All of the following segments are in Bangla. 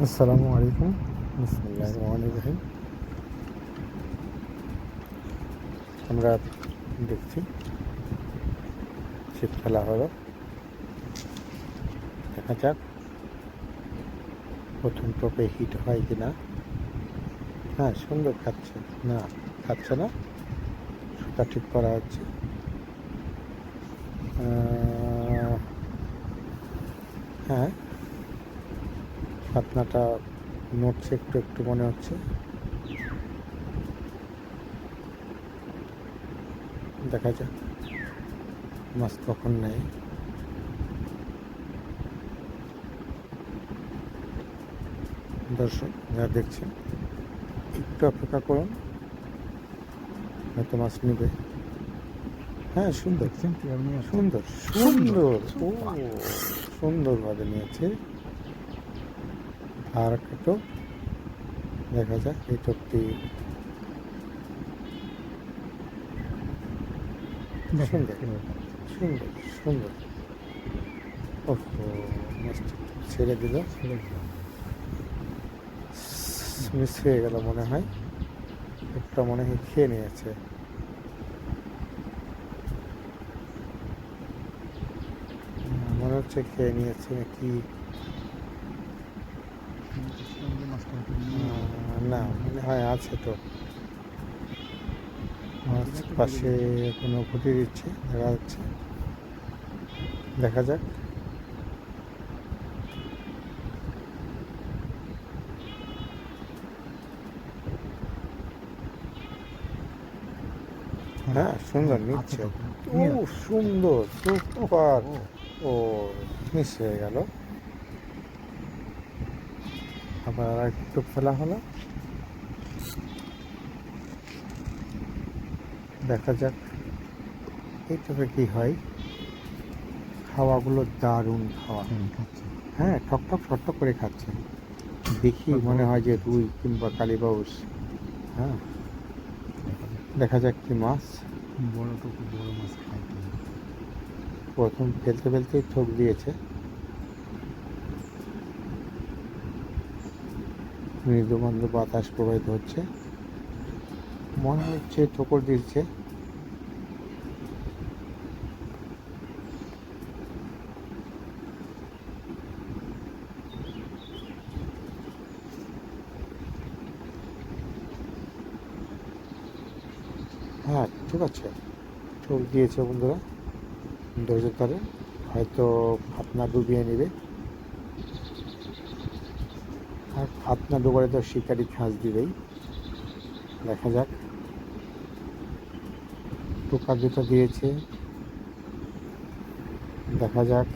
আসসালামু আলাইকুম। বিসমুল্লাহ রহমান রহিম আমরা দেখছি ছিপ ফেলা হলো দেখা যাক প্রথম টোপে হিট হয় কি না হ্যাঁ সুন্দর খাচ্ছে। না খাচ্ছে না। সুতা ঠিক করা হচ্ছে। হ্যাঁ পাতনাটা নড়ছে একটু একটু মনে হচ্ছে। দেখা যাক মাছ কখন নেই দর্শক যারা দেখছেন একটু অপেক্ষা করুন। হয়তো মাছ নেবে। হ্যাঁ সুন্দর সুন্দর। সুন্দর। ও সুন্দরভাবে নিয়েছে। আর একটা দেখা যাক এই টোপটি সুন্দর সুন্দর সুন্দর। ওহো ছেড়ে দিল। মিস হয়ে গেল মনে হয়। একটা মনে হয় খেয়ে নিয়েছে। মনে হচ্ছে খেয়ে নিয়েছে নাকি? না মনে হয় আছে তো। পাশে কোনো ঘুটি দিচ্ছে দেখা যাচ্ছে। দেখা যাক। হ্যাঁ সুন্দর নিচ্ছে। ও সুন্দর সুপার। ও। মিস হয়ে গেল। আবার আর একটু ফেলা হলো। দেখা যাক এইটাতে কি হয়। খাওয়াগুলো দারুণ খাওয়া। হ্যাঁ ঠক ঠক ঠক ঠক করে খাচ্ছে। দেখি মনে হয় যে রুই কিংবা কালীবাউস হ্যাঁ দেখা যাক কি মাছ। বড় টুকু বড় মাছ খাই প্রথম ফেলতে ফেলতেই ঠোক দিয়েছে। মৃদু মন্দ বাতাস প্রবাহিত হচ্ছে। মনে হচ্ছে ঠোকর দিচ্ছে। হ্যাঁ ঠিক আছে। ঠোক দিয়েছে বন্ধুরা। ধৈর্য ধরে। হয়তো আপনার ডুবিয়ে নেবে। আর ফাতনা ডোবারে তো শিকারি খাঁজ দিবেই। দেখা যাক। টোকা দুটো দিয়েছে। দেখা যাক।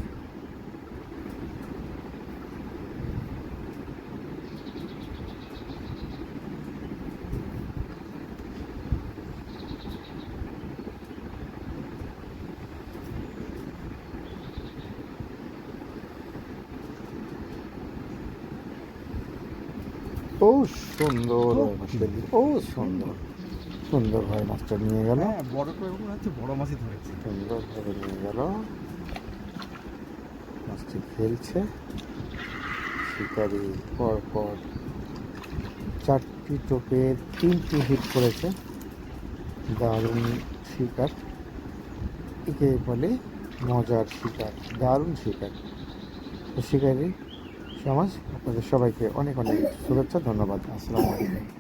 ও সুন্দর ও সুন্দর। সুন্দর ভাবে মাছটা নিয়ে গেল। হ্যাঁ বড় টুকু মনে হচ্ছে বড় মাছই ধরেছে। সুন্দর ভাবে নিয়ে গেল। মাছটি খেলছে শিকারি পর পর চারটি টোপে তিনটি হিট করেছে। দারুণ শিকার। একে বলে মজার শিকার দারুণ শিকার। শিকারি সমাজ আপনাদের সবাইকে অনেক অনেক শুভেচ্ছা ধন্যবাদ। আসসালামু আলাইকুম।